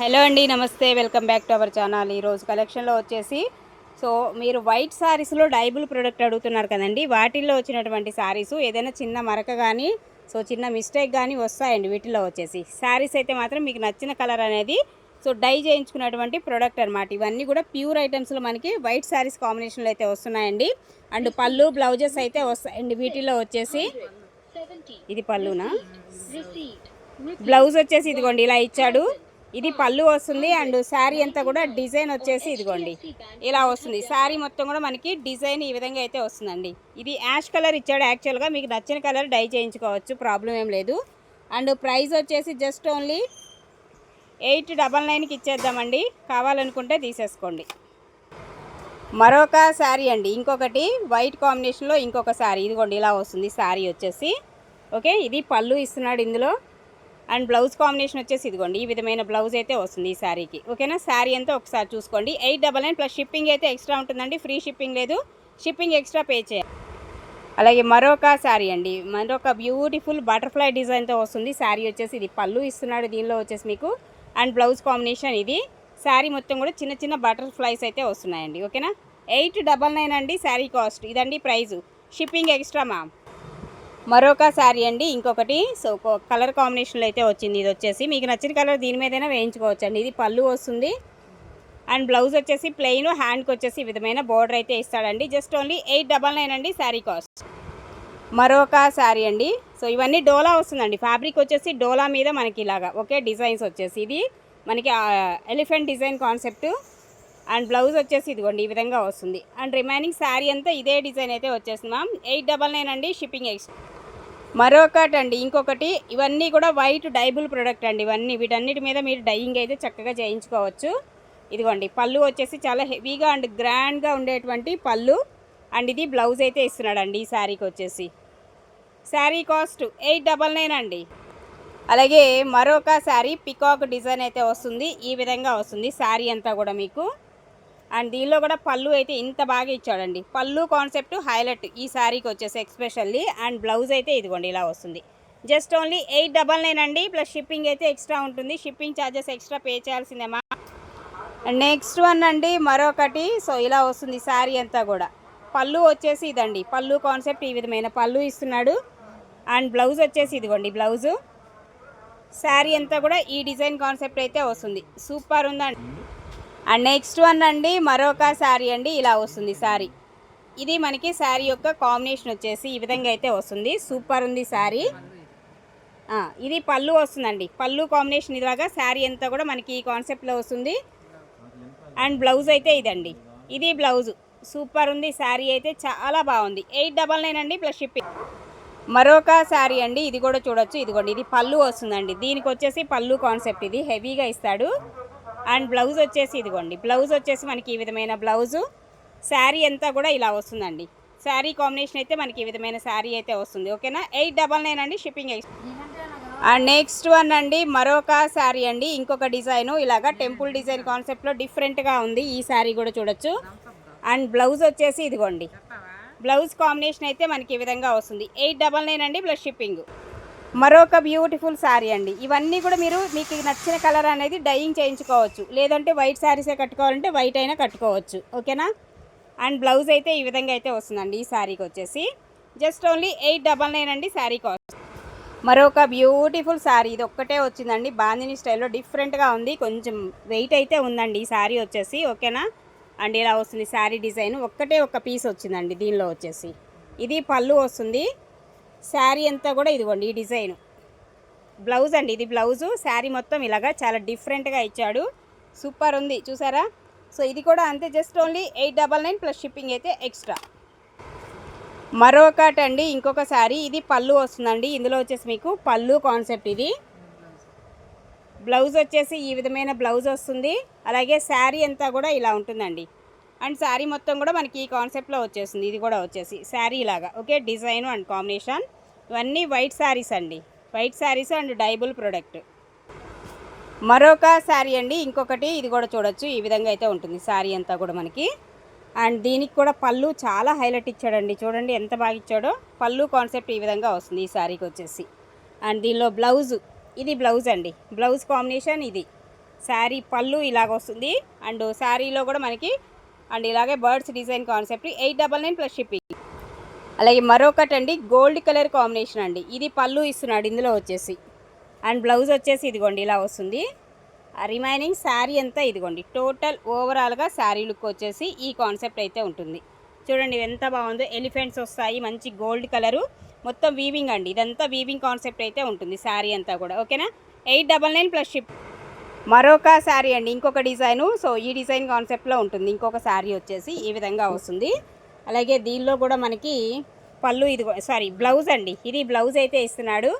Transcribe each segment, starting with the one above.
Hello అండి నమస్తే. Welcome back to our channel. ఈరోజు కలెక్షన్లో వచ్చేసి సో మీరు వైట్ శారీస్లో డైబుల్ ప్రోడక్ట్ అడుగుతున్నారు కదండి. వాటిల్లో వచ్చినటువంటి శారీస్ ఏదైనా చిన్న మరక కానీ సో చిన్న మిస్టేక్ కానీ వస్తాయండి వీటిలో వచ్చేసి. శారీస్ అయితే మాత్రం మీకు నచ్చిన కలర్ అనేది సో డై చేయించుకున్నటువంటి ప్రోడక్ట్ అనమాట ఇవన్నీ కూడా ప్యూర్ ఐటమ్స్లో మనకి వైట్ శారీస్ కాంబినేషన్లో అయితే వస్తున్నాయండి. అండ్ పళ్ళు బ్లౌజెస్ అయితే వస్తాయండి వీటిల్లో వచ్చేసి. ఇది పళ్ళునా? బ్లౌజ్ వచ్చేసి ఇదిగోండి ఇలా ఇచ్చాడు. ఇది పళ్ళు వస్తుంది అండ్ శారీ అంతా కూడా డిజైన్ వచ్చేసి ఇదిగోండి. ఇలా వస్తుంది. శారీ మొత్తం కూడా మనకి డిజైన్ ఈ విధంగా అయితే వస్తుందండి. ఇది యాష్ కలర్ ఇచ్చాడు యాక్చువల్గా మీకు నచ్చిన కలర్ డై చేయించుకోవచ్చు. ప్రాబ్లం ఏం లేదు. అండ్ ప్రైస్ వచ్చేసి జస్ట్ ఓన్లీ ఎయిట్ డబల్ నైన్కి ఇచ్చేద్దామండి. కావాలనుకుంటే తీసేసుకోండి. మరొక శారీ అండి. ఇంకొకటి వైట్ కాంబినేషన్లో ఇంకొక శారీ. ఇదిగోండి ఇలా వస్తుంది శారీ వచ్చేసి. ఓకే ఇది పళ్ళు ఇస్తున్నాడు ఇందులో. అండ్ బ్లౌజ్ కాంబినేషన్ వచ్చేసి ఇదిగోండి ఈ విధమైన బ్లౌజ్ అయితే వస్తుంది ఈ శారీకి. ఓకేనా? శారీ అంతా ఒకసారి చూసుకోండి. Eight double nine plus shipping అయితే ఎక్స్ట్రా ఉంటుందండి. ఫ్రీ షిప్పింగ్ లేదు. షిప్పింగ్ ఎక్స్ట్రా పే చేయాలి. అలాగే మరొక శారీ అండి. మరొక బ్యూటిఫుల్ బటర్ఫ్లై డిజైన్తో వస్తుంది. శారీ వచ్చేసి ఇది పళ్ళు ఇస్తున్నాడు దీనిలో వచ్చేసి మీకు. అండ్ బ్లౌజ్ కాంబినేషన్ ఇది. శారీ మొత్తం కూడా చిన్న చిన్న బటర్ఫ్లైస్ అయితే వస్తున్నాయండి. ఓకేనా? ఎయిట్ డబల్ నైన్ అండి శారీ కాస్ట్. ఇదండి ప్రైజు. Shipping extra ma'am. మరొక శారీ అండి ఇంకొకటి. సో కో- కలర్ కాంబినేషన్లో అయితే వచ్చింది. ఇది వచ్చేసి మీకు నచ్చిన కలర్ దీని మీదైనా వేయించుకోవచ్చు అండి ఇది పళ్ళు వస్తుంది. అండ్ బ్లౌజ్ వచ్చేసి ప్లెయిన్ హ్యాండ్కి వచ్చేసి ఈ విధమైన బోర్డర్ అయితే ఇస్తాడండి. Just only eight double nine అండి శారీ కాస్ట్. మరొక శారీ అండి. సో ఇవన్నీ డోలా వస్తుందండి. ఫ్యాబ్రిక్ వచ్చేసి డోలా మీద మనకి ఇలాగా ఓకే డిజైన్స్ వచ్చేసి ఇది. మనకి elephant design concept. And blouse వచ్చేసి ఇదిగోండి ఈ విధంగా వస్తుంది. అండ్ రిమైనింగ్ శారీ అంతా ఇదే డిజైన్ అయితే వచ్చేస్తుంది మ్యామ్. ఎయిట్ డబల్ నైన్ అండి షిప్పింగ్ ఎక్స్ట్రా మరొకటి అండి ఇంకొకటి ఇవన్నీ కూడా వైట్ డైబుల్ ప్రొడక్ట్ అండి ఇవన్నీ. వీటన్నిటి మీద మీరు డైయింగ్ అయితే చక్కగా చేయించుకోవచ్చు. ఇదిగోండి పళ్ళు వచ్చేసి చాలా హెవీగా అండ్ గ్రాండ్గా ఉండేటువంటి పళ్ళు. అండ్ ఇది బ్లౌజ్ అయితే ఇస్తున్నాడండి ఈ శారీకి వచ్చేసి. Sari cost eight double nine అండి. అలాగే మరొక శారీ పికాక్ డిజైన్ అయితే వస్తుంది. ఈ విధంగా వస్తుంది శారీ అంతా కూడా మీకు. అండ్ దీనిలో కూడా పళ్ళు అయితే ఇంత బాగా ఇచ్చాడండి. పళ్ళు కాన్సెప్ట్ హైలైట్ ఈ శారీకి వచ్చేసి ఎక్స్పెషల్లీ అండ్ బ్లౌజ్ అయితే ఇదిగోండి ఇలా వస్తుంది. Just only eight double nine అండి. ప్లస్ షిప్పింగ్ అయితే ఎక్స్ట్రా ఉంటుంది. షిప్పింగ్ ఛార్జెస్ ఎక్స్ట్రా పే చేయాల్సిందేమా నెక్స్ట్ వన్ అండి మరొకటి. సో ఇలా వస్తుంది శారీ అంతా కూడా. పళ్ళు వచ్చేసి ఇదండి. పళ్ళు కాన్సెప్ట్ ఈ విధమైన పళ్ళు ఇస్తున్నాడు. అండ్ బ్లౌజ్ వచ్చేసి ఇదిగోండి బ్లౌజు. శారీ అంతా కూడా ఈ డిజైన్ కాన్సెప్ట్ అయితే వస్తుంది. సూపర్ ఉందండి. అండ్ నెక్స్ట్ వన్ అండి మరొక శారీ అండి ఇలా వస్తుంది శారీ. ఇది మనకి శారీ యొక్క కాంబినేషన్ వచ్చేసి ఈ విధంగా అయితే వస్తుంది. సూపర్ ఉంది శారీ. ఇది పళ్ళు వస్తుందండి. పళ్ళు కాంబినేషన్ ఇలాగా శారీ అంతా కూడా మనకి ఈ కాన్సెప్ట్లో వస్తుంది. అండ్ బ్లౌజ్ అయితే ఇదండి. ఇది బ్లౌజ్. సూపర్ ఉంది శారీ అయితే చాలా బాగుంది. ఎయిట్ డబల్ నైన్ అండి ప్లస్ షిప్పింగ్. మరొక శారీ అండి ఇది కూడా చూడొచ్చు. ఇదిగోండి ఇది పళ్ళు వస్తుందండి. దీనికి వచ్చేసి పళ్ళు కాన్సెప్ట్ ఇది. హెవీగా ఇస్తాడు. అండ్ బ్లౌజ్ వచ్చేసి ఇదిగోండి. బ్లౌజ్ వచ్చేసి మనకి ఈ విధమైన బ్లౌజు. శారీ అంతా కూడా ఇలా వస్తుందండి. శారీ కాంబినేషన్ అయితే మనకి ఈ విధమైన శారీ అయితే వస్తుంది. ఓకేనా? ఎయిట్ డబల్ నైన్ అండి షిప్పింగ్ అండ్ నెక్స్ట్ వన్ అండి మరొక శారీ అండి. ఇంకొక డిజైన్. ఇలాగా టెంపుల్ డిజైన్ కాన్సెప్ట్లో డిఫరెంట్గా ఉంది. ఈ శారీ కూడా చూడొచ్చు. అండ్ బ్లౌజ్ వచ్చేసి ఇదిగోండి. బ్లౌజ్ కాంబినేషన్ అయితే మనకి ఈ విధంగా వస్తుంది. ఎయిట్ డబల్ నైన్ అండి ప్లస్ షిప్పింగ్. మరొక బ్యూటిఫుల్ శారీ అండి. ఇవన్నీ కూడా మీరు మీకు నచ్చిన కలర్ అనేది డైయింగ్ చేయించుకోవచ్చు. లేదంటే వైట్ శారీసే కట్టుకోవాలంటే వైట్ అయినా కట్టుకోవచ్చు. ఓకేనా అండ్ బ్లౌజ్ అయితే ఈ విధంగా అయితే వస్తుందండి ఈ శారీకి వచ్చేసి. Just only eight double nine అండి శారీ కాస్ట్ మరొక బ్యూటిఫుల్ శారీ ఇది ఒక్కటే వచ్చిందండి. బాందిని స్టైల్లో డిఫరెంట్గా ఉంది. కొంచెం వెయిట్ అయితే ఉందండి ఈ శారీ వచ్చేసి. ఓకేనా అండ్ ఇలా వస్తుంది శారీ డిజైన్ ఒక్కటే ఒక పీస్ వచ్చిందండి దీనిలో వచ్చేసి. ఇది పళ్ళు వస్తుంది. శారీ అంతా కూడా ఇదిగోండి ఈ డిజైన్. బ్లౌజ్ అండి ఇది బ్లౌజు. శారీ మొత్తం ఇలాగా చాలా డిఫరెంట్గా ఇచ్చాడు. సూపర్ ఉంది చూసారా? సో ఇది కూడా అంతే just only eight double nine plus shipping అయితే ఎక్స్ట్రా. మరొకటి అండి ఇంకొక శారీ. ఇది పళ్ళు వస్తుందండి ఇందులో వచ్చేసి మీకు పళ్ళు కాన్సెప్ట్ ఇది. బ్లౌజ్ వచ్చేసి ఈ విధమైన బ్లౌజ్ వస్తుంది. అలాగే శారీ అంతా కూడా ఇలా ఉంటుందండి. అండ్ శారీ మొత్తం కూడా మనకి ఈ కాన్సెప్ట్లో వచ్చేస్తుంది ఇది కూడా వచ్చేసి. శారీ లాగా ఓకే? Design and combination. ఇవన్నీ వైట్ శారీస్ అండి. వైట్ శారీస్ అండ్ డైబుల్ ప్రోడక్ట్. మరొక శారీ అండి ఇంకొకటి ఇది కూడా చూడొచ్చు. ఈ విధంగా అయితే ఉంటుంది శారీ అంతా కూడా మనకి. అండ్ దీనికి కూడా పళ్ళు చాలా హైలైట్ ఇచ్చాడండి. చూడండి ఎంత బాగా ఇచ్చాడో. పళ్ళు కాన్సెప్ట్ ఈ విధంగా వస్తుంది ఈ శారీకి వచ్చేసి. అండ్ దీనిలో బ్లౌజ్ ఇది బ్లౌజ్ అండి. బ్లౌజ్ కాంబినేషన్ ఇది. శారీ పళ్ళు ఇలాగ వస్తుంది. అండ్ శారీలో కూడా మనకి అండ్ ఇలాగే birds design concept eight double nine plus shipping. అలాగే మరొకటి అండి గోల్డ్ కలర్ కాంబినేషన్ అండి. ఇది పళ్ళు ఇస్తున్నాడు ఇందులో వచ్చేసి. అండ్ బ్లౌజ్ వచ్చేసి ఇదిగోండి ఇలా వస్తుంది. రిమైనింగ్ శారీ అంతా ఇదిగోండి టోటల్ ఓవరాల్గా శారీ లుక్ వచ్చేసి ఈ కాన్సెప్ట్ అయితే ఉంటుంది. చూడండి ఎంత బాగుందో ఎలిఫెంట్స్ వస్తాయి మంచి గోల్డ్ కలరు. మొత్తం వీవింగ్ అండి ఇదంతా వీవింగ్ కాన్సెప్ట్ అయితే ఉంటుంది శారీ అంతా కూడా ఓకేనా? Eight double nine plus ship. మరొక శారీ అండి ఇంకొక డిజైను. సో ఈ డిజైన్ కాన్సెప్ట్లో ఉంటుంది ఇంకొక శారీ వచ్చేసి ఈ విధంగా వస్తుంది. అలాగే దీనిలో కూడా మనకి పళ్ళు ఇది సారీ బ్లౌజ్ అండి. ఇది బ్లౌజ్ అయితే ఇస్తున్నాడు.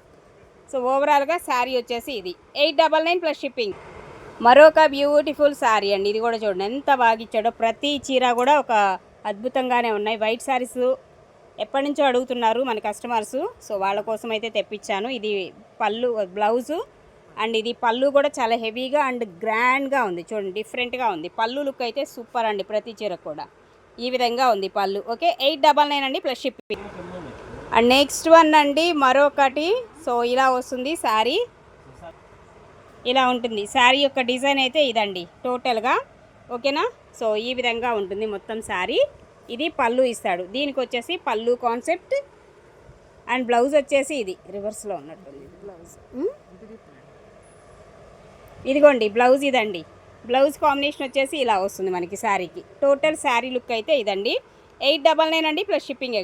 సో ఓవరాల్గా శారీ వచ్చేసి ఇది. Eight double nine plus shipping. మరొక బ్యూటిఫుల్ శారీ అండి. ఇది కూడా చూడండి. ఎంత బాగా ఇచ్చాడో. ప్రతి చీర కూడా ఒక అద్భుతంగానే ఉన్నాయి. వైట్ శారీస్ ఎప్పటి నుంచో అడుగుతున్నారు మన కస్టమర్స్ సో వాళ్ళ కోసం అయితే తెప్పించాను. ఇది పళ్ళు బ్లౌజు. అండ్ ఇది పళ్ళు కూడా చాలా హెవీగా అండ్ గ్రాండ్గా ఉంది. చూడండి డిఫరెంట్గా ఉంది. పళ్ళు లుక్ అయితే సూపర్ అండి ప్రతి చీర కూడా. ఈ విధంగా ఉంది పళ్ళు. ఓకే? ఎయిట్ డబల్ నైన్ అండి plus shipping. And next one అండి మరొకటి. సో ఇలా వస్తుంది శారీ. ఇలా ఉంటుంది. శారీ యొక్క డిజైన్ అయితే ఇదండి టోటల్గా. ఓకేనా? సో ఈ విధంగా ఉంటుంది మొత్తం శారీ. ఇది పళ్ళు ఇస్తాడు. దీనికి వచ్చేసి పళ్ళు కాన్సెప్ట్. అండ్ బ్లౌజ్ వచ్చేసి ఇది రివర్స్లో ఉన్నట్టుంది. బ్లౌజ్. ఇదిగోండి బ్లౌజ్ ఇదండి. బ్లౌజ్ కాంబినేషన్ వచ్చేసి ఇలా వస్తుంది మనకి శారీకి. టోటల్ శారీ లుక్ అయితే ఇదండి. ఎయిట్ డబల్ నైన్ అండి ప్లస్ షిప్పింగ్